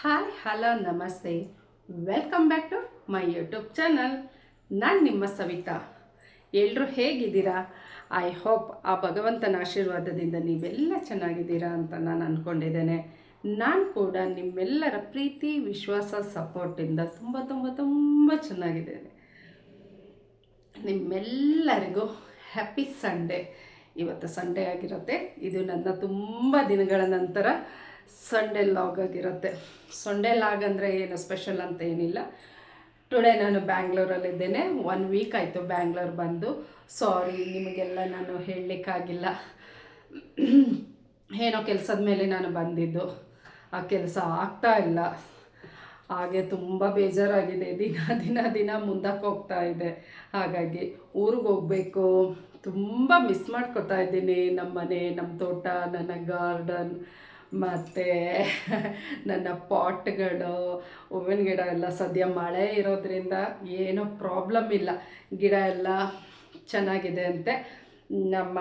Hi hello ನಮಸ್ತೆ welcome back to my YouTube channel ನಾನು ನಿಮ್ಮ ಸವಿತಾ. ಎಲ್ಲರೂ ಹೇಗಿದ್ದೀರಾ? ಐ ಹೋಪ್ ಆ ಭಗವಂತನ ಆಶೀರ್ವಾದದಿಂದ ನೀವೆಲ್ಲ ಚೆನ್ನಾಗಿದ್ದೀರಾ ಅಂತ ನಾನು ಅಂದ್ಕೊಂಡಿದ್ದೇನೆ ನಾನು ಕೂಡ ನಿಮ್ಮೆಲ್ಲರ ಪ್ರೀತಿ, ವಿಶ್ವಾಸ, ಸಪೋರ್ಟಿಂದ ತುಂಬ ತುಂಬ ತುಂಬ ಚೆನ್ನಾಗಿದ್ದೇನೆ. ನಿಮ್ಮೆಲ್ಲರಿಗೂ ಹ್ಯಾಪಿ ಸಂಡೇ ಇವತ್ತು ಸಂಡೇ ಆಗಿರುತ್ತೆ. ಇದು ನನ್ನ ತುಂಬ ದಿನಗಳ ನಂತರ ಸಂಡೇ ಲಾಗ್ ಆಗಿರುತ್ತೆ ಸಂಡೇ ಲಾಗ್ ಅಂದರೆ ಏನು ಸ್ಪೆಷಲ್ ಅಂತ ಏನಿಲ್ಲ. ಟುಡೇ ನಾನು ಬ್ಯಾಂಗ್ಳೂರಲ್ಲಿದ್ದೇನೆ ಒನ್ ವೀಕ್ ಆಯಿತು ಬ್ಯಾಂಗ್ಳೂರ್ ಬಂದು. ಸಾರಿ ನಿಮಗೆಲ್ಲ ನಾನು ಹೇಳಲಿಕ್ಕಾಗಿಲ್ಲ. ಏನೋ ಕೆಲಸದ ಮೇಲೆ ನಾನು ಬಂದಿದ್ದು. ಆ ಕೆಲಸ ಆಗ್ತಾ ಇಲ್ಲ. ಹಾಗೆ ತುಂಬ ಬೇಜಾರಾಗಿದೆ. ದಿನ ದಿನ ದಿನ ಮುಂದಕ್ಕೆ ಹೋಗ್ತಾ ಇದೆ. ಹಾಗಾಗಿ ಊರಿಗೆ ಹೋಗಬೇಕು. ತುಂಬ ಮಿಸ್ ಮಾಡ್ಕೊತಾ ಇದ್ದೀನಿ ನಮ್ಮ ಮನೆ ನಮ್ಮ ತೋಟ, ನನ್ನ ಗಾರ್ಡನ್ ಮತ್ತು ನನ್ನ ಪಾಟ್ಗಳು, ಹೂವಿನ ಗಿಡ ಎಲ್ಲ ಸದ್ಯ ಮಳೆ ಇರೋದ್ರಿಂದ ಏನೂ ಪ್ರಾಬ್ಲಮ್ ಇಲ್ಲ. ಗಿಡ ಎಲ್ಲ ಚೆನ್ನಾಗಿದೆ ಅಂತೆ. ನಮ್ಮ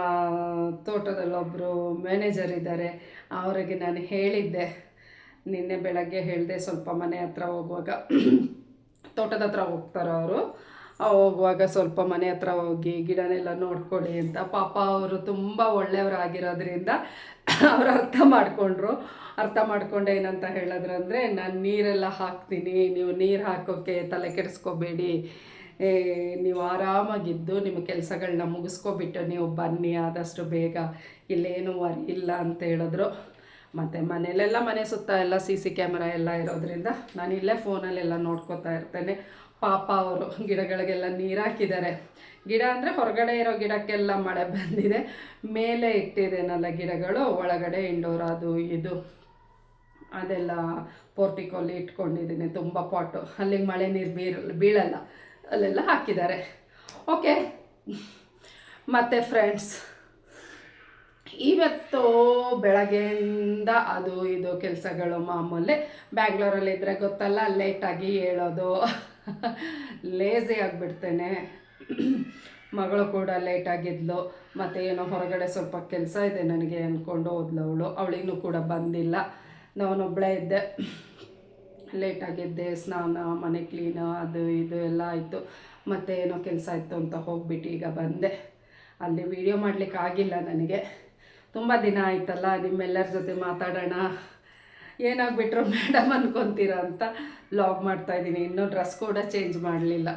ತೋಟದಲ್ಲೊಬ್ಬರು ಮ್ಯಾನೇಜರ್ ಇದ್ದಾರೆ. ಅವರಿಗೆ ನಾನು ಹೇಳಿದ್ದೆ. ನಿನ್ನೆ ಬೆಳಗ್ಗೆ ಹೇಳಿದೆ ಸ್ವಲ್ಪ ಮನೆ ಹತ್ರ ಹೋಗುವಾಗ. ತೋಟದ ಹತ್ರ ಹೋಗ್ತಾರೆ ಅವರು. ಹೋಗುವಾಗ ಸ್ವಲ್ಪ ಮನೆ ಹತ್ರ ಹೋಗಿ ಗಿಡನೆಲ್ಲ ನೋಡ್ಕೊಳ್ಳಿ ಅಂತ. ಪಾಪ ಅವರು ತುಂಬ ಒಳ್ಳೆಯವರಾಗಿರೋದ್ರಿಂದ ಅವರು ಅರ್ಥ ಮಾಡಿಕೊಂಡ್ರು. ಅರ್ಥ ಮಾಡ್ಕೊಂಡು ಏನಂತ ಹೇಳಿದ್ರಂದರೆ, ನಾನು ನೀರೆಲ್ಲ ಹಾಕ್ತೀನಿ. ನೀವು ನೀರು ಹಾಕೋಕ್ಕೆ ತಲೆ ಕೆಡಿಸ್ಕೋಬೇಡಿ. ನೀವು ಆರಾಮಾಗಿದ್ದು ನಿಮ್ಮ ಕೆಲಸಗಳನ್ನ ಮುಗಿಸ್ಕೊಬಿಟ್ಟು ನೀವು ಬನ್ನಿ, ಆದಷ್ಟು ಬೇಗ. ಇಲ್ಲೇನು ವರಿ ಇಲ್ಲ ಅಂತ ಹೇಳಿದ್ರು. ಮತ್ತು ಮನೇಲೆಲ್ಲ ಮನೆ ಸುತ್ತ ಎಲ್ಲ ಸಿ ಸಿ ಕ್ಯಾಮ್ರಾ ಎಲ್ಲ ಇರೋದ್ರಿಂದ ನಾನು ಇಲ್ಲೇ ಫೋನಲ್ಲೆಲ್ಲ ನೋಡ್ಕೋತಾ ಇರ್ತೇನೆ. ಪಾಪ ಅವರು ಗಿಡಗಳಿಗೆಲ್ಲ ನೀರು ಹಾಕಿದ್ದಾರೆ. ಗಿಡ ಅಂದರೆ ಹೊರಗಡೆ ಇರೋ ಗಿಡಕ್ಕೆಲ್ಲ ಮಳೆ ಬಂದಿದೆ. ಮೇಲೆ ಇಟ್ಟಿದ್ದೇನಲ್ಲ ಗಿಡಗಳು, ಒಳಗಡೆ ಇಂಡೋರ್ ಅದು ಇದು. ಅದೆಲ್ಲ ಪೋರ್ಟಿಕೋಲಿ ಇಟ್ಕೊಂಡಿದ್ದೀನಿ, ತುಂಬ ಪಾಟು. ಅಲ್ಲಿಗೆ ಮಳೆ ನೀರು ಬೀರ್ ಬೀಳಲ್ಲ. ಅಲ್ಲೆಲ್ಲ ಹಾಕಿದ್ದಾರೆ. ಓಕೆ. ಮತ್ತು ಫ್ರೆಂಡ್ಸ್, ಇವತ್ತು ಬೆಳಗ್ಗೆಯಿಂದ ಅದು ಇದು ಕೆಲಸಗಳು ಮಾಮೂಲಿ. ಬ್ಯಾಂಗ್ಳೂರಲ್ಲಿದ್ದರೆ ಗೊತ್ತಲ್ಲ, ಲೇಟಾಗಿ ಹೇಳೋದು. ಲೇಸಿ ಆಗಿಬಿಡ್ತೇನೆ. ಮಗಳು ಕೂಡ ಲೇಟಾಗಿದ್ಲು ಮತ್ತು ಏನೋ ಹೊರಗಡೆ ಸ್ವಲ್ಪ ಕೆಲಸ ಇದೆ ನನಗೆ ಅಂದ್ಕೊಂಡು ಹೋದ್ಲು ಅವಳು. ಅವಳಿಗೂ ಕೂಡ ಬಂದಿಲ್ಲ. ನಾನೊಬ್ಬಳೇ ಇದ್ದೆ. ಲೇಟಾಗಿದ್ದೆ ಸ್ನಾನ, ಮನೆ ಕ್ಲೀನು ಅದು ಇದು ಎಲ್ಲ ಆಯಿತು. ಮತ್ತು ಏನೋ ಕೆಲಸ ಇತ್ತು ಅಂತ ಹೋಗ್ಬಿಟ್ಟು ಈಗ ಬಂದೆ. ಅಲ್ಲಿ ವಿಡಿಯೋ ಮಾಡಲಿಕ್ಕೆ ಆಗಿಲ್ಲ ನನಗೆ. ತುಂಬ ದಿನ ಆಯ್ತಲ್ಲ, ನಿಮ್ಮೆಲ್ಲರ ಜೊತೆ ಮಾತಾಡೋಣ. ಏನಾಗ್ಬಿಟ್ರು ಮೇಡಮ್ ಅನ್ಕೊತೀರ ಅಂತ ಲಾಗ್ ಮಾಡ್ತಾಯಿದ್ದೀನಿ ಇನ್ನೂ ಡ್ರೆಸ್ ಕೂಡ ಚೇಂಜ್ ಮಾಡಲಿಲ್ಲ.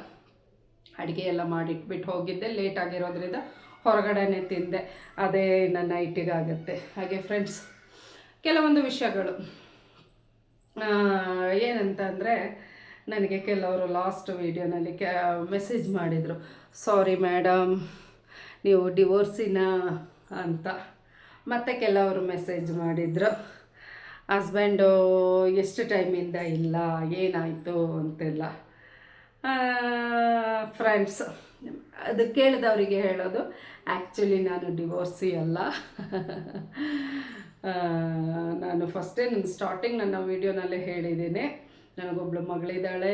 ಅಡುಗೆ ಎಲ್ಲ ಮಾಡಿಟ್ಬಿಟ್ಟು ಹೋಗಿದ್ದೆ. ಲೇಟ್ ಆಗಿರೋದ್ರಿಂದ ಹೊರಗಡೆನೇ ತಿಂದೆ. ಅದೇ ನನ್ನ ನೈಟಿಗಾಗುತ್ತೆ ಹಾಗೆ ಫ್ರೆಂಡ್ಸ್ ಕೆಲವೊಂದು ವಿಷಯಗಳು. ಏನಂತ ಅಂದರೆ ನನಗೆ ಕೆಲವರು ಲಾಸ್ಟ್ ವೀಡಿಯೋನಲ್ಲಿ ಕೆ ಮೆಸೇಜ್ ಮಾಡಿದರು. ಸಾರಿ ಮೇಡಮ್ ನೀವು ಡಿವೋರ್ಸಿನ ಅಂತ. ಮತ್ತು ಕೆಲವರು ಮೆಸೇಜ್ ಮಾಡಿದರು. ಹಸ್ಬೆಂಡು, ಎಷ್ಟು ಟೈಮಿಂದ ಇಲ್ಲ, ಏನಾಯಿತು ಅಂತೆಲ್ಲ. ಫ್ರೆಂಡ್ಸ್ ಅದು ಕೇಳಿದವರಿಗೆ ಹೇಳೋದು ಆ್ಯಕ್ಚುಲಿ ನಾನು ಡಿವೋರ್ಸಿ ಅಲ್ಲ. ನಾನು ಫಸ್ಟೇ ನನ್ನ ಸ್ಟಾರ್ಟಿಂಗ್ ನನ್ನ ವೀಡಿಯೋನಲ್ಲೇ ಹೇಳಿದ್ದೀನಿ. ನನಗೊಬ್ಳು ಮಗಳಿದ್ದಾಳೆ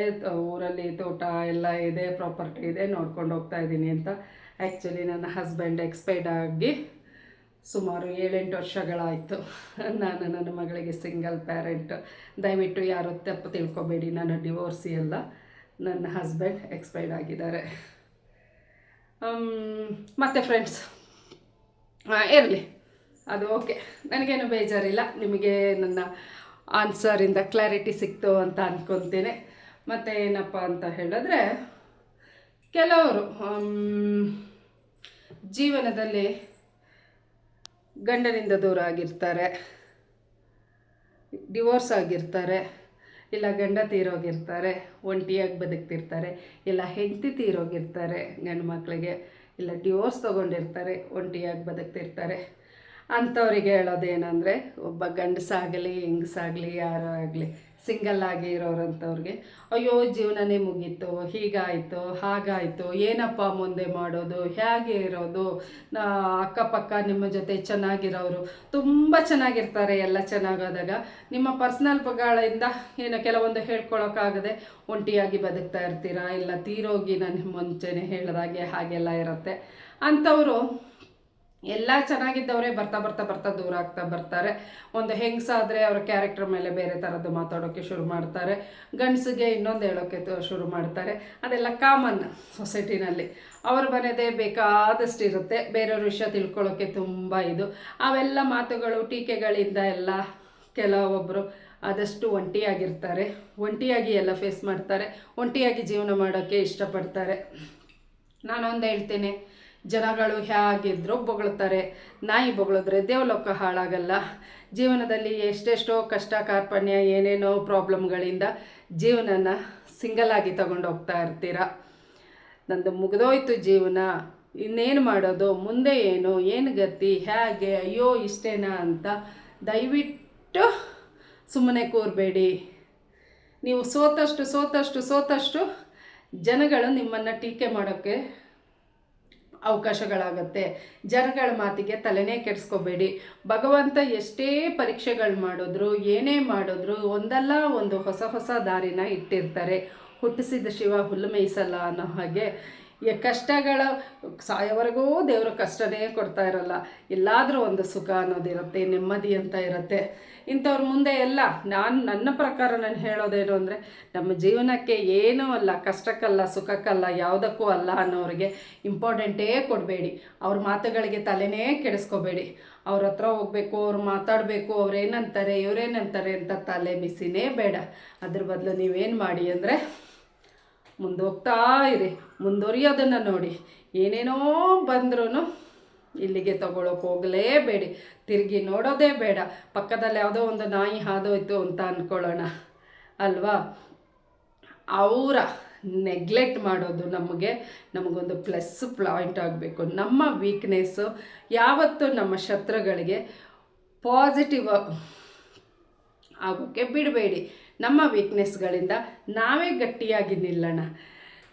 ಊರಲ್ಲಿ ತೋಟ ಎಲ್ಲ ಇದೆ ಪ್ರಾಪರ್ಟಿ ಇದೆ, ನೋಡ್ಕೊಂಡು ಹೋಗ್ತಾ ಇದ್ದೀನಿ ಅಂತ. ಆ್ಯಕ್ಚುಲಿ ನನ್ನ ಹಸ್ಬೆಂಡ್ ಎಕ್ಸ್ಪೈರ್ಡ್ ಆಗಿ ಸುಮಾರು ಏಳೆಂಟು ವರ್ಷಗಳಾಯಿತು. ನಾನು ನನ್ನ ಮಗಳಿಗೆ ಸಿಂಗಲ್ ಪ್ಯಾರೆಂಟ್ ದಯವಿಟ್ಟು ಯಾರು ತಪ್ಪು ತಿಳ್ಕೊಬೇಡಿ. ನಾನು ಡಿವೋರ್ಸಿ ಅಲ್ಲ. ನನ್ನ ಹಸ್ಬೆಂಡ್ ಎಕ್ಸ್ಪೈರ್ಡ್ ಆಗಿದ್ದಾರೆ. ಮತ್ತು ಫ್ರೆಂಡ್ಸ್ ಇರಲಿ. ಅದು ಓಕೆ ನನಗೇನು ಬೇಜಾರಿಲ್ಲ. ನಿಮಗೆ ನನ್ನ ಆನ್ಸರಿಂದ ಕ್ಲಾರಿಟಿ ಸಿಕ್ತು ಅಂತ ಅಂದ್ಕೊತೀನಿ ಮತ್ತು ಏನಪ್ಪ ಅಂತ ಹೇಳಿದ್ರೆ, ಕೆಲವರು ಜೀವನದಲ್ಲಿ ಗಂಡನಿಂದ ದೂರ ಆಗಿರ್ತಾರೆ. ಡಿವೋರ್ಸ್ ಆಗಿರ್ತಾರೆ. ಇಲ್ಲ ಗಂಡ ತೀರೋಗಿರ್ತಾರೆ. ಒಂಟಿಯಾಗಿ ಬದುಕ್ತಿರ್ತಾರೆ. ಇಲ್ಲ ಹೆಂಡತಿ ತೀರೋಗಿರ್ತಾರೆ. ಗಂಡು ಮಕ್ಕಳಿಗೆ ಇಲ್ಲ ಡಿವೋರ್ಸ್ ತೊಗೊಂಡಿರ್ತಾರೆ. ಒಂಟಿಯಾಗಿ ಬದುಕ್ತಿರ್ತಾರೆ. ಅಂಥವ್ರಿಗೆ ಹೇಳೋದೇನೆಂದರೆ, ಒಬ್ಬ ಗಂಡಸಾಗಲಿ, ಹೆಂಗಸಾಗಲಿ ಯಾರೋ ಆಗಲಿ ಸಿಂಗಲ್ ಆಗಿ ಇರೋರಂಥವ್ರಿಗೆ, ಅಯ್ಯೋ, ಜೀವನನೇ ಮುಗೀತು, ಹೀಗಾಯಿತು, ಹಾಗಾಯಿತು, ಏನಪ್ಪ ಮುಂದೆ ಮಾಡೋದು, ಹೇಗೆ ಇರೋದು ಅಕ್ಕಪಕ್ಕ ನಿಮ್ಮ ಜೊತೆ ಚೆನ್ನಾಗಿರೋರು, ತುಂಬ ಚೆನ್ನಾಗಿರ್ತಾರೆ, ಎಲ್ಲ ಚೆನ್ನಾಗಾದಾಗ, ನಿಮ್ಮ ಪರ್ಸ್ನಲ್ ಪಗಳಿಂದ ಏನೋ ಕೆಲವೊಂದು ಹೇಳ್ಕೊಳೋಕ್ಕಾಗದೆ ಒಂಟಿಯಾಗಿ ಬದುಕ್ತಾ ಇರ್ತೀರಾ? ಇಲ್ಲ ತೀರೋಗಿ ನಾನು ಮುಂಚೆನೇ ಹೇಳಿದಾಗೆ ಹಾಗೆಲ್ಲ ಇರುತ್ತೆ. ಅಂಥವರು ಎಲ್ಲ ಚೆನ್ನಾಗಿದ್ದವರೇ ಬರ್ತಾ ಬರ್ತಾ ಬರ್ತಾ ದೂರ ಆಗ್ತಾ ಬರ್ತಾರೆ. ಒಂದು ಹೆಂಗಸಾದರೆ ಅವರ ಕ್ಯಾರೆಕ್ಟರ್ ಮೇಲೆ ಬೇರೆ ಥರದ್ದು ಮಾತಾಡೋಕ್ಕೆ ಶುರು ಮಾಡ್ತಾರೆ. ಗಂಡಸಿಗೆ ಇನ್ನೊಂದು ಹೇಳೋಕ್ಕೆ ಶುರು ಮಾಡ್ತಾರೆ. ಅದೆಲ್ಲ ಕಾಮನ್ ಸೊಸೈಟಿನಲ್ಲಿ ಅವ್ರ ಮನೆದೇ ಬೇಕಾದಷ್ಟು ಇರುತ್ತೆ. ಬೇರೆಯವ್ರ ವಿಷಯ ತಿಳ್ಕೊಳ್ಳೋಕ್ಕೆ ತುಂಬ ಇದು. ಅವೆಲ್ಲ ಮಾತುಗಳು, ಟೀಕೆಗಳಿಂದ ಎಲ್ಲ ಕೆಲವೊಬ್ಬರು ಆದಷ್ಟು ಒಂಟಿಯಾಗಿರ್ತಾರೆ. ಒಂಟಿಯಾಗಿ ಎಲ್ಲ ಫೇಸ್ ಮಾಡ್ತಾರೆ. ಒಂಟಿಯಾಗಿ ಜೀವನ ಮಾಡೋಕ್ಕೆ ಇಷ್ಟಪಡ್ತಾರೆ. ನಾನೊಂದು ಹೇಳ್ತೇನೆ. ಜನಗಳು ಹೇಗಿದ್ರು ಬೊಗಳ್ತಾರೆ ನಾಯಿ ಬೊಗಳಿದ್ರೆ ದೇವಲೋಕ ಹಾಳಾಗಲ್ಲ. ಜೀವನದಲ್ಲಿ ಎಷ್ಟೆಷ್ಟೋ ಕಷ್ಟ, ಕಾರ್ಪಣ್ಯ, ಏನೇನೋ ಪ್ರಾಬ್ಲಮ್ಗಳಿಂದ ಜೀವನನ ತಗೊಂಡು ಹೋಗ್ತಾ ಇರ್ತೀರ? ನಂದು ಮುಗಿದೋಯ್ತು ಜೀವನ. ಇನ್ನೇನು ಮಾಡೋದು? ಮುಂದೆ ಏನು? ಏನು ಗತಿ? ಹೇಗೆ? ಅಯ್ಯೋ, ಇಷ್ಟೇನಾ ಅಂತ ದಯವಿಟ್ಟು ಸುಮ್ಮನೆ ಕೂರಬೇಡಿ. ನೀವು ಸೋತಷ್ಟು ಸೋತಷ್ಟು ಸೋತಷ್ಟು ಜನಗಳು ನಿಮ್ಮನ್ನು ಟೀಕೆ ಮಾಡೋಕ್ಕೆ ಅವಕಾಶಗಳಾಗತ್ತೆ. ಜನಗಳ ಮಾತಿಗೆ ತಲೆನೇ ಕೆಡಿಸ್ಕೋಬೇಡಿ. ಭಗವಂತ ಎಷ್ಟೇ ಪರೀಕ್ಷೆಗಳು ಮಾಡಿದ್ರು, ಏನೇ ಮಾಡಿದ್ರು, ಒಂದಲ್ಲ ಒಂದು ಹೊಸ ಹೊಸ ದಾರಿನ ಇಟ್ಟಿರ್ತಾರೆ. ಹುಟ್ಟಿಸಿದ ಶಿವ ಹುಲ್ಲು ಮೇಯಿಸಲ್ಲ ಅನ್ನೋ ಹಾಗೆ ಈ ಕಷ್ಟಗಳ ಸಾಯೋವರೆಗೂ ದೇವರು ಕಷ್ಟನೇ ಕೊಡ್ತಾ ಇರಲ್ಲ. ಎಲ್ಲಾದರೂ ಒಂದು ಸುಖ ಅನ್ನೋದಿರುತ್ತೆ ನೆಮ್ಮದಿ ಅಂತ ಇರುತ್ತೆ. ಇಂಥವ್ರ ಮುಂದೆ ಎಲ್ಲ, ನಾನು ನನ್ನ ಪ್ರಕಾರ ನಾನು ಹೇಳೋದೇನು ಅಂದರೆ, ನಮ್ಮ ಜೀವನಕ್ಕೆ ಏನೂ ಅಲ್ಲ, ಕಷ್ಟಕ್ಕಲ್ಲ, ಸುಖಕ್ಕಲ್ಲ, ಯಾವುದಕ್ಕೂ ಅಲ್ಲ ಅನ್ನೋರಿಗೆ ಇಂಪಾರ್ಟೆಂಟೇ ಕೊಡಬೇಡಿ. ಅವ್ರ ಮಾತುಗಳಿಗೆ ತಲೆನೇ ಕೆಡಿಸ್ಕೋಬೇಡಿ. ಅವ್ರ ಹತ್ರ ಹೋಗ್ಬೇಕು, ಅವ್ರು ಮಾತಾಡಬೇಕು ಅವ್ರೇನಂತಾರೆ ಇವರೇನಂತಾರೆ ಅಂತ ತಲೆ ಬಿಸಿನೇ ಬೇಡ. ಅದ್ರ ಬದಲು ನೀವೇನು ಮಾಡಿ ಅಂದರೆ ಮುಂದೋಗ್ತಾ ಇರಿ ಮುಂದುವರಿಯೋದನ್ನು ನೋಡಿ. ಏನೇನೋ ಬಂದ್ರೂ ಇಲ್ಲಿಗೆ ತಗೊಳಕ್ಕೆ ಹೋಗಲೇಬೇಡಿ. ತಿರುಗಿ ನೋಡೋದೇ ಬೇಡ. ಪಕ್ಕದಲ್ಲಿ ಯಾವುದೋ ಒಂದು ನಾಯಿ ಹಾದೋಯ್ತು ಅಂತ ಅಂದ್ಕೊಳ್ಳೋಣ ಅಲ್ವಾ? ಅವರ ನೆಗ್ಲೆಕ್ಟ್ ಮಾಡೋದು ನಮಗೆ ನಮಗೊಂದು ಪ್ಲಸ್ ಪಾಯಿಂಟ್ ಆಗಬೇಕು. ನಮ್ಮ ವೀಕ್ನೆಸ್ಸು ಯಾವತ್ತೂ ನಮ್ಮ ಶತ್ರುಗಳಿಗೆ ಪಾಸಿಟಿವ್ ಆಗೋಕ್ಕೆ ಬಿಡಬೇಡಿ. ನಮ್ಮ ವೀಕ್ನೆಸ್ಗಳಿಂದ ನಾವೇ ಗಟ್ಟಿಯಾಗಿ ನಿಲ್ಲೋಣ.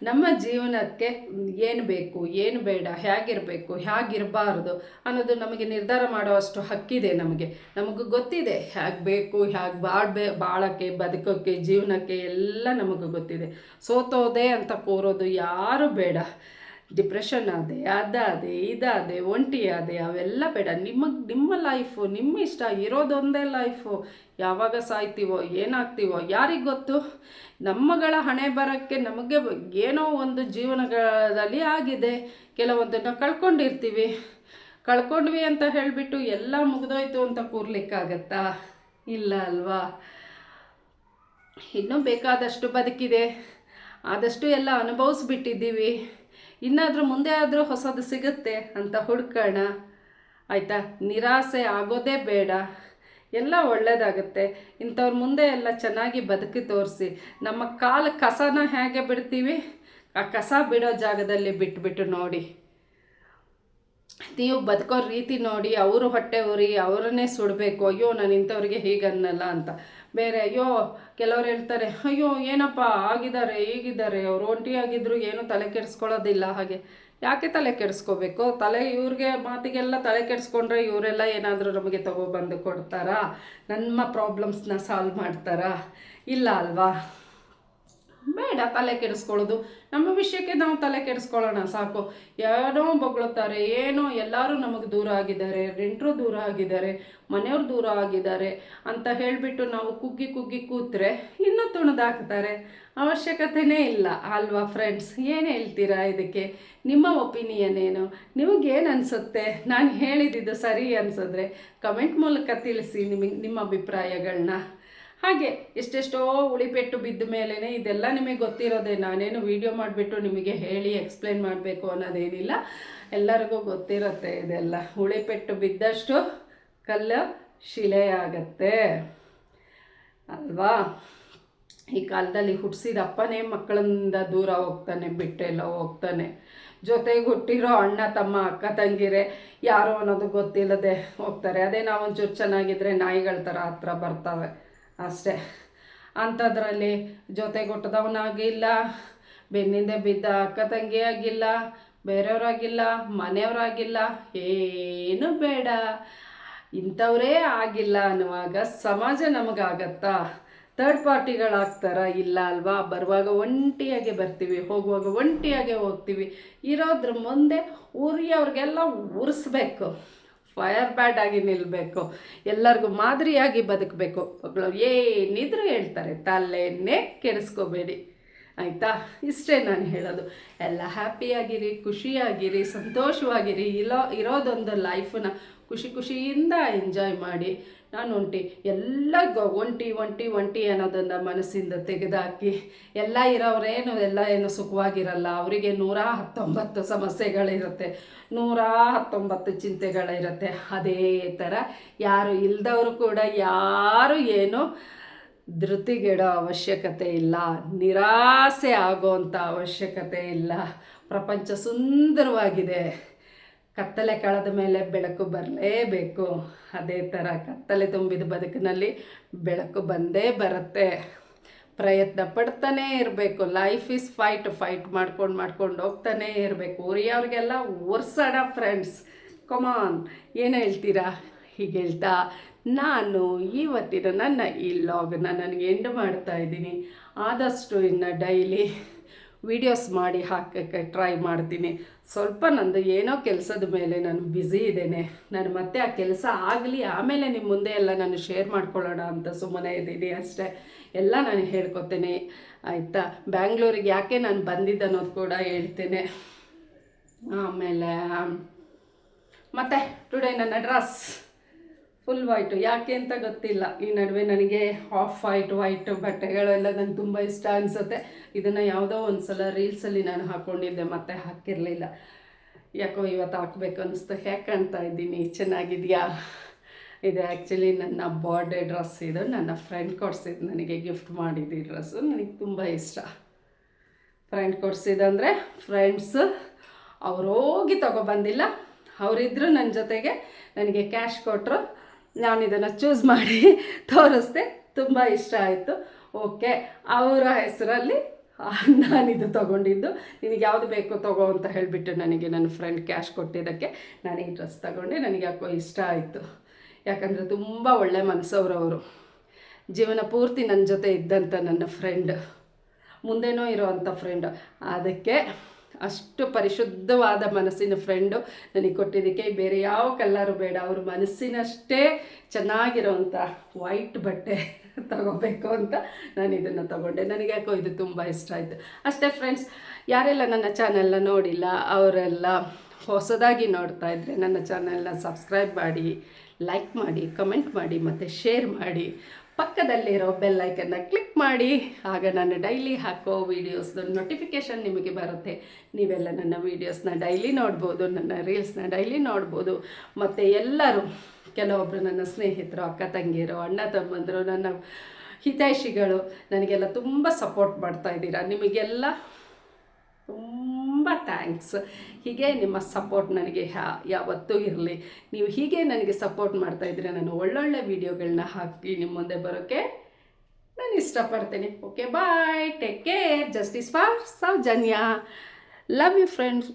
ನಮ್ಮ ಜೀವನಕ್ಕೆ ಏನು ಬೇಕು, ಏನು ಬೇಡ, ಹೇಗಿರಬೇಕು, ಹೇಗಿರಬಾರ್ದು ಅನ್ನೋದು ನಮಗೆ ನಿರ್ಧಾರ ಮಾಡುವಷ್ಟು ಹಕ್ಕಿದೆ ನಮಗೆ. ನಮಗೆ ಗೊತ್ತಿದೆ ಹೇಗೆ ಬೇಕು ಹೇಗೆ ಬಾಳ್ಬೇ ಬಾಳೋಕ್ಕೆ, ಬದುಕೋಕ್ಕೆ, ಜೀವನಕ್ಕೆ ಎಲ್ಲ ನಮಗೆ ಗೊತ್ತಿದೆ. ಸೋತೋದೆ ಅಂತ ಕೋರೋದು ಯಾರೂ ಬೇಡ. ಡಿಪ್ರೆಷನ್ ಆದೆ, ಅದಾದೆ, ಇದಾದೆ ಒಂಟಿ ಆದೆ ಅವೆಲ್ಲ ಬೇಡ. ನಿಮಗೆ ನಿಮ್ಮ ಲೈಫು ನಿಮ್ಮ ಇಷ್ಟ, ಇರೋದೊಂದೇ ಲೈಫು ಯಾವಾಗ ಸಾಯ್ತೀವೋ, ಏನಾಗ್ತೀವೋ, ಯಾರಿಗೆ ಗೊತ್ತು? ನಮ್ಮಗಳ ಹಣೆ ಬರೋಕ್ಕೆ ನಮಗೆ ಏನೋ ಒಂದು ಜೀವನಗಳಲ್ಲಿ ಆಗಿದೆ. ಕೆಲವೊಂದನ್ನು ಕಳ್ಕೊಂಡಿರ್ತೀವಿ. ಕಳ್ಕೊಂಡ್ವಿ ಅಂತ ಹೇಳಿಬಿಟ್ಟು ಎಲ್ಲ ಮುಗಿದೋಯ್ತು ಅಂತ ಕೂರ್ಲಿಕ್ಕಾಗತ್ತಾ? ಇಲ್ಲ ಅಲ್ವಾ? ಇನ್ನೂ ಬೇಕಾದಷ್ಟು ಬದುಕಿದೆ. ಆದಷ್ಟು ಎಲ್ಲ ಅನುಭವಿಸ್ಬಿಟ್ಟಿದ್ದೀವಿ. ಇನ್ನಾದರೂ ಮುಂದೆ ಆದರೂ ಹೊಸದು ಸಿಗುತ್ತೆ ಅಂತ ಹುಡ್ಕೋಣ. ಆಯಿತಾ? ನಿರಾಸೆ ಆಗೋದೇ ಬೇಡ. ಎಲ್ಲ ಒಳ್ಳೆಯದಾಗುತ್ತೆ ಇಂಥವ್ರ ಮುಂದೆ ಎಲ್ಲ ಚೆನ್ನಾಗಿ ಬದುಕಿ ತೋರಿಸಿ. ನಮ್ಮ ಕಾಲು ಕಸನ ಹೇಗೆ ಬಿಡ್ತೀವಿ? ಆ ಕಸ ಬಿಡೋ ಜಾಗದಲ್ಲಿ ಬಿಟ್ಬಿಟ್ಟು ನೋಡಿ. ನೀವು ಬದುಕೋ ರೀತಿ ನೋಡಿ. ಅವರು ಹೊಟ್ಟೆ ಉರಿ, ಅವರನ್ನೇ ಸುಡಬೇಕು. ಅಯ್ಯೋ, ನಾನು ಇಂಥವ್ರಿಗೆ ಹೀಗನ್ನಲ್ಲ ಅಂತ. ಬೇರೆ, ಅಯ್ಯೋ, ಕೆಲವ್ರು ಹೇಳ್ತಾರೆ, ಅಯ್ಯೋ, ಏನಪ್ಪ, ಆಗಿದ್ದಾರೆ ಹೀಗಿದ್ದಾರೆ ಅವ್ರು ಒಂಟಿಯಾಗಿದ್ರು ಏನು ತಲೆ ಕೆಡಿಸ್ಕೊಳ್ಳೋದಿಲ್ಲ ಹಾಗೆ. ಯಾಕೆ ತಲೆ ಕೆಡಿಸ್ಕೋಬೇಕು? ತಲೆ ಇವ್ರಿಗೆ ಮಾತಿಗೆಲ್ಲ ತಲೆ ಕೆಡಿಸ್ಕೊಂಡ್ರೆ ಇವರೆಲ್ಲ ಏನಾದರೂ ನಮಗೆ ತಗೊಬಂದು ಕೊಡ್ತಾರಾ? ನಮ್ಮ ಪ್ರಾಬ್ಲಮ್ಸ್ನ ಸಾಲ್ವ್ ಮಾಡ್ತಾರಾ? ಇಲ್ಲ ಅಲ್ವಾ? ಬೇಡ ತಲೆ ಕೆಡಿಸ್ಕೊಳ್ಳೋದು. ನಮ್ಮ ವಿಷಯಕ್ಕೆ ನಾವು ತಲೆ ಕೆಡಿಸ್ಕೊಳ್ಳೋಣ, ಸಾಕು. ಯಾರೋ ಬೊಗಳುತ್ತಾರೆ ಏನೋ ಎಲ್ಲರೂ ನಮಗೆ ದೂರ ಆಗಿದ್ದಾರೆ, ನೆಂಟರು ದೂರ ಆಗಿದ್ದಾರೆ, ಮನೆಯವ್ರು ದೂರ ಆಗಿದ್ದಾರೆ ಅಂತ ಹೇಳಿಬಿಟ್ಟು ನಾವು ಕುಗ್ಗಿ ಕುಗ್ಗಿ ಕೂತ್ರೆ ಇನ್ನೂ ತುಣದಾಕ್ತಾರೆ ಅವಶ್ಯಕತೆನೇ ಇಲ್ಲ, ಅಲ್ವಾ ಫ್ರೆಂಡ್ಸ್ ಏನು ಹೇಳ್ತೀರಾ ಇದಕ್ಕೆ? ನಿಮ್ಮ ಒಪಿನಿಯನ್ ಏನು? ನಿಮಗೇನು ಅನಿಸುತ್ತೆ? ನಾನು ಹೇಳಿದ್ದು ಸರಿ ಅನಿಸಿದ್ರೆ ಕಮೆಂಟ್ ಮೂಲಕ ತಿಳಿಸಿ ನಿಮಗೆ ನಿಮ್ಮ ಅಭಿಪ್ರಾಯಗಳನ್ನ ಹಾಗೆ ಎಷ್ಟೆಷ್ಟೋ ಉಳಿಪೆಟ್ಟು ಬಿದ್ದ ಮೇಲೇ ಇದೆಲ್ಲ ನಿಮಗೆ ಗೊತ್ತಿರೋದೆ. ನಾನೇನು ವಿಡಿಯೋ ಮಾಡಿಬಿಟ್ಟು ನಿಮಗೆ ಹೇಳಿ ಎಕ್ಸ್ಪ್ಲೇನ್ ಮಾಡಬೇಕು ಅನ್ನೋದೇನಿಲ್ಲ. ಎಲ್ಲರಿಗೂ ಗೊತ್ತಿರುತ್ತೆ ಇದೆಲ್ಲ. ಉಳಿಪೆಟ್ಟು ಬಿದ್ದಷ್ಟು ಕಲ್ಲು ಶಿಲೆಯಾಗತ್ತೆ. ಅಲ್ವಾ? ಈ ಕಾಲದಲ್ಲಿ ಹುಟ್ಟಿಸಿದ ಅಪ್ಪನೇ ಮಕ್ಕಳಿಂದ ದೂರ ಹೋಗ್ತಾನೆ, ಬಿಟ್ಟೆಲ್ಲ ಹೋಗ್ತಾನೆ. ಜೊತೆಗೆ ಹುಟ್ಟಿರೋ ಅಣ್ಣ, ತಮ್ಮ ಅಕ್ಕ, ತಂಗಿರೆ ಯಾರೋ ಅನ್ನೋದು ಗೊತ್ತಿಲ್ಲದೆ ಹೋಗ್ತಾರೆ. ಅದೇ ನಾವು ಒಂಚೂರು ಚೆನ್ನಾಗಿದ್ರೆ ನಾಯಿಗಳ ಥರ ಹತ್ರ ಬರ್ತವೆ. ಅಷ್ಟೇ. ಅಂಥದ್ರಲ್ಲಿ ಜೊತೆ ಹುಟ್ಟಿದವನಾಗಿಲ್ಲ ಬೆನ್ನಿಂದ ಬಿದ್ದ ಅಕ್ಕ ತಂಗಿ ಆಗಿಲ್ಲ ಬೇರೆಯವರಾಗಿಲ್ಲ, ಮನೆಯವರಾಗಿಲ್ಲ, ಏನು ಬೇಡ. ಇಂಥವರೇ ಆಗಿಲ್ಲ ಅನ್ನುವಾಗ ಸಮಾಜ ನಮಗಾಗತ್ತಾ? ಥರ್ಡ್ ಪಾರ್ಟಿಗಳಾಗ್ತಾರ? ಇಲ್ಲ ಅಲ್ವಾ? ಬರುವಾಗ ಒಂಟಿಯಾಗಿ ಬರ್ತೀವಿ, ಹೋಗುವಾಗ ಒಂಟಿಯಾಗೆ ಹೋಗ್ತೀವಿ. ಇರೋದ್ರ ಮುಂದೆ ಉರಿಯವ್ರಿಗೆಲ್ಲ ಉರಿಸ್ಬೇಕು. ಫೈರ್ ಬ್ಯಾಡ್ ಆಗಿ ನಿಲ್ಲಬೇಕು ಎಲ್ಲರಿಗೂ ಮಾದರಿಯಾಗಿ ಬದುಕಬೇಕು. ಮಕ್ಕಳು ಏನಿದ್ರು ಹೇಳ್ತಾರೆ, ತಲೆನೇ ಕೆಡಿಸ್ಕೋಬೇಡಿ. ಆಯಿತಾ? ಇಷ್ಟೇ ನಾನು ಹೇಳೋದು. ಎಲ್ಲ ಹ್ಯಾಪಿಯಾಗಿರಿ, ಖುಷಿಯಾಗಿರಿ, ಸಂತೋಷವಾಗಿರಿ. ಇರೋ ಇರೋದೊಂದು ಲೈಫನ್ನ ಖುಷಿ ಖುಷಿಯಿಂದ ಎಂಜಾಯ್ ಮಾಡಿ ನಾನು ಒಂಟಿ ಎಲ್ಲ ಒಂಟಿ ಒಂಟಿ ಒಂಟಿ ಅನ್ನೋದನ್ನು ಮನಸ್ಸಿಂದ ತೆಗೆದುಹಾಕಿ ಎಲ್ಲ ಇರೋರೇನು ಎಲ್ಲ ಏನು ಸುಖವಾಗಿರಲ್ಲ, ಅವರಿಗೆ ನೂರ ಹತ್ತೊಂಬತ್ತು ಸಮಸ್ಯೆಗಳಿರುತ್ತೆ, ನೂರ ಹತ್ತೊಂಬತ್ತು ಚಿಂತೆಗಳಿರುತ್ತೆ. ಅದೇ ಥರ ಯಾರು ಇಲ್ದವರು ಕೂಡ ಯಾರು ಏನು ಧೃತಿಗೆಡೋ ಅವಶ್ಯಕತೆ ಇಲ್ಲ, ನಿರಾಸೆ ಆಗೋವಂಥ ಅವಶ್ಯಕತೆ ಇಲ್ಲ. ಪ್ರಪಂಚ ಸುಂದರವಾಗಿದೆ. ಕತ್ತಲೆ ಕಳೆದ ಮೇಲೆ ಬೆಳಕು ಬರಲೇಬೇಕು. ಅದೇ ಥರ ಕತ್ತಲೆ ತುಂಬಿದ ಬದುಕಿನಲ್ಲಿ ಬೆಳಕು ಬಂದೇ ಬರುತ್ತೆ. ಪ್ರಯತ್ನ ಪಡ್ತಾನೇ ಇರಬೇಕು. ಲೈಫ್ ಈಸ್ ಫೈಟ್ ಫೈಟ್ ಮಾಡ್ಕೊಂಡು ಮಾಡ್ಕೊಂಡು ಹೋಗ್ತಾನೇ ಇರಬೇಕು. ಉರಿಯವ್ರಿಗೆಲ್ಲ ಒರ್ಸೋಣ ಫ್ರೆಂಡ್ಸ್ ಕಮಾನ್ ಏನು ಹೇಳ್ತೀರಾ? ಹೀಗೆ ಹೇಳ್ತಾ, ನಾನು ಇವತ್ತಿನ ನನ್ನ ಈ ಲಾಗನ್ನ ನನಗೆ ಎಂಡ್ ಮಾಡ್ತಾ ಇದ್ದೀನಿ. ಆದಷ್ಟು ಇನ್ನು ಡೈಲಿ ವಿಡಿಯೋಸ್ ಮಾಡಿ ಹಾಕೋಕ್ಕೆ ಟ್ರೈ ಮಾಡ್ತೀನಿ. ಸ್ವಲ್ಪ ನಂದು ಏನೋ ಕೆಲಸದ ಮೇಲೆ ನಾನು ಬ್ಯುಸಿ ಇದ್ದೇನೆ. ನಾನು ಮತ್ತೆ ಆ ಕೆಲಸ ಆಗಲಿ, ಆಮೇಲೆ ನಿಮ್ಮ ಮುಂದೆ ಎಲ್ಲ ನಾನು ಶೇರ್ ಮಾಡ್ಕೊಳ್ಳೋಣ ಅಂತ ಸುಮ್ಮನೆ ಇದ್ದೀನಿ ಅಷ್ಟೇ. ಎಲ್ಲ ನಾನು ಹೇಳ್ಕೊತೇನೆ. ಆಯಿತಾ? ಬ್ಯಾಂಗ್ಳೂರಿಗೆ ಯಾಕೆ ನಾನು ಬಂದಿದ್ದೆ ಅನ್ನೋದು ಕೂಡ ಹೇಳ್ತೇನೆ. ಆಮೇಲೆ, ಮತ್ತೆ ಟುಡೇ ನನ್ನ ಡ್ರೆಸ್ ಫುಲ್ ವೈಟು ಯಾಕೆ ಅಂತ ಗೊತ್ತಿಲ್ಲ. ಈ ನಡುವೆ ನನಗೆ ಆಫ್ ವೈಟ್ ವೈಟ್ ಬಟ್ಟೆಗಳೆಲ್ಲ ನಂಗೆ ತುಂಬ ಇಷ್ಟ ಅನಿಸುತ್ತೆ. ಇದನ್ನು ಯಾವುದೋ ಒಂದು ಸಲ ರೀಲ್ಸಲ್ಲಿ ನಾನು ಹಾಕ್ಕೊಂಡಿದ್ದೆ ಮತ್ತೆ ಹಾಕಿರಲಿಲ್ಲ. ಯಾಕೋ ಇವತ್ತು ಹಾಕಬೇಕು ಅನಿಸ್ತು. ಹೇಗೆ ಕಾಣ್ತಾ ಇದ್ದೀನಿ? ಚೆನ್ನಾಗಿದೆಯಾ? ಇದು ಆ್ಯಕ್ಚುಲಿ ನನ್ನ ಬರ್ಡೇ ಡ್ರೆಸ್ ಇದು. ನನ್ನ ಫ್ರೆಂಡ್ ಕೊಡ್ಸಿದ್ದು ನನಗೆ ಗಿಫ್ಟ್ ಮಾಡಿದ್ದು ಡ್ರೆಸ್ಸು ನನಗೆ ತುಂಬ ಇಷ್ಟ. ಫ್ರೆಂಡ್ ಕೊಡ್ಸಿದಂದರೆ ಫ್ರೆಂಡ್ಸ್ ಅವ್ರು ಹೋಗಿ ತಗೊಬಂದಿಲ್ಲ ಅವರಿದ್ದರು ನನ್ನ ಜೊತೆಗೆ ನನಗೆ ಕ್ಯಾಶ್ ಕೊಟ್ಟರು ನಾನು ಇದನ್ನು ಚೂಸ್ ಮಾಡಿ ತೋರಿಸ್ದೆ ತುಂಬ ಇಷ್ಟ ಆಯಿತು. ಓಕೆ ಅವರ ಹೆಸರಲ್ಲಿ ನಾನಿದು ತೊಗೊಂಡಿದ್ದು. ನಿನಗೆ ಯಾವುದು ಬೇಕು ತಗೋ ಅಂತ ಹೇಳಿಬಿಟ್ಟು ನನಗೆ ನನ್ನ ಫ್ರೆಂಡ್ ಕ್ಯಾಶ್ ಕೊಟ್ಟಿದ್ದಕ್ಕೆ ನಾನು ಈ ಡ್ರೆಸ್ ತಗೊಂಡೆ. ನನಗೆ ಯಾಕೋ ಇಷ್ಟ ಆಯಿತು. ಯಾಕಂದರೆ ತುಂಬ ಒಳ್ಳೆ ಅವರು ಜೀವನ ಪೂರ್ತಿ ನನ್ನ ಜೊತೆ ಇದ್ದಂಥ ನನ್ನ ಫ್ರೆಂಡ್ ಮುಂದೆನೂ ಇರೋವಂಥ ಫ್ರೆಂಡು ಅದಕ್ಕೆ ಅಷ್ಟು ಪರಿಶುದ್ಧವಾದ ಮನಸ್ಸಿನ ಫ್ರೆಂಡು ನನಗೆ ಕೊಟ್ಟಿದ್ದಕ್ಕೆ ಬೇರೆ ಯಾವ ಕಲ್ಲರು ಬೇಡ. ಅವ್ರ ಮನಸ್ಸಿನಷ್ಟೇ ಚೆನ್ನಾಗಿರೋವಂಥ ವೈಟ್ ಬಟ್ಟೆ ತಗೋಬೇಕು ಅಂತ ನಾನು ಇದನ್ನು ತಗೊಂಡೆ. ನನಗೆ ಯಾಕೋ ಇದು ತುಂಬ ಇಷ್ಟ ಆಯಿತು. ಅಷ್ಟೇ ಫ್ರೆಂಡ್ಸ್ ಯಾರೆಲ್ಲ ನನ್ನ ಚಾನೆಲ್ನ ನೋಡಿಲ್ಲ, ಅವರೆಲ್ಲ ಹೊಸದಾಗಿ ನೋಡ್ತಾ ಇದ್ದರೆ ನನ್ನ ಚಾನೆಲ್ನ ಸಬ್ಸ್ಕ್ರೈಬ್ ಮಾಡಿ ಲೈಕ್ ಮಾಡಿ ಕಮೆಂಟ್ ಮಾಡಿ, ಮತ್ತು ಶೇರ್ ಮಾಡಿ. ಪಕ್ಕದಲ್ಲಿರೋ ಬೆಲ್ ಐಕನ್ನ ಕ್ಲಿಕ್ ಮಾಡಿ. ಆಗ ನಾನು ಡೈಲಿ ಹಾಕೋ ವೀಡಿಯೋಸ್ದು ನೋಟಿಫಿಕೇಷನ್ ನಿಮಗೆ ಬರುತ್ತೆ. ನೀವೆಲ್ಲ ನನ್ನ ವೀಡಿಯೋಸ್ನ ಡೈಲಿ ನೋಡ್ಬೋದು, ನನ್ನ ರೀಲ್ಸ್ನ ಡೈಲಿ ನೋಡ್ಬೋದು. ಮತ್ತು ಎಲ್ಲರೂ ಕೆಲವೊಬ್ಬರು ನನ್ನ ಸ್ನೇಹಿತರು, ಅಕ್ಕ ತಂಗಿಯರು, ಅಣ್ಣ ತಮ್ಮಂದರು, ನನ್ನ ಹಿತೈಷಿಗಳು, ನನಗೆಲ್ಲ ತುಂಬ ಸಪೋರ್ಟ್ ಮಾಡ್ತಾ ಇದ್ದೀರಾ. ನಿಮಗೆಲ್ಲ ತುಂಬ ಥ್ಯಾಂಕ್ಸ್ ಹೀಗೆ ನಿಮ್ಮ ಸಪೋರ್ಟ್ ನನಗೆ ಯಾವತ್ತೂ ಇರಲಿ. ನೀವು ಹೀಗೆ ನನಗೆ ಸಪೋರ್ಟ್ ಮಾಡ್ತಾ ಇದ್ರೆ ನಾನು ಒಳ್ಳೊಳ್ಳೆ ವೀಡಿಯೋಗಳನ್ನ ಹಾಕಿ ನಿಮ್ಮ ಮುಂದೆ ಬರೋಕ್ಕೆ ನಾನು ಇಷ್ಟಪಡ್ತೇನೆ. Okay bye take care justice for Sowjanya love you friends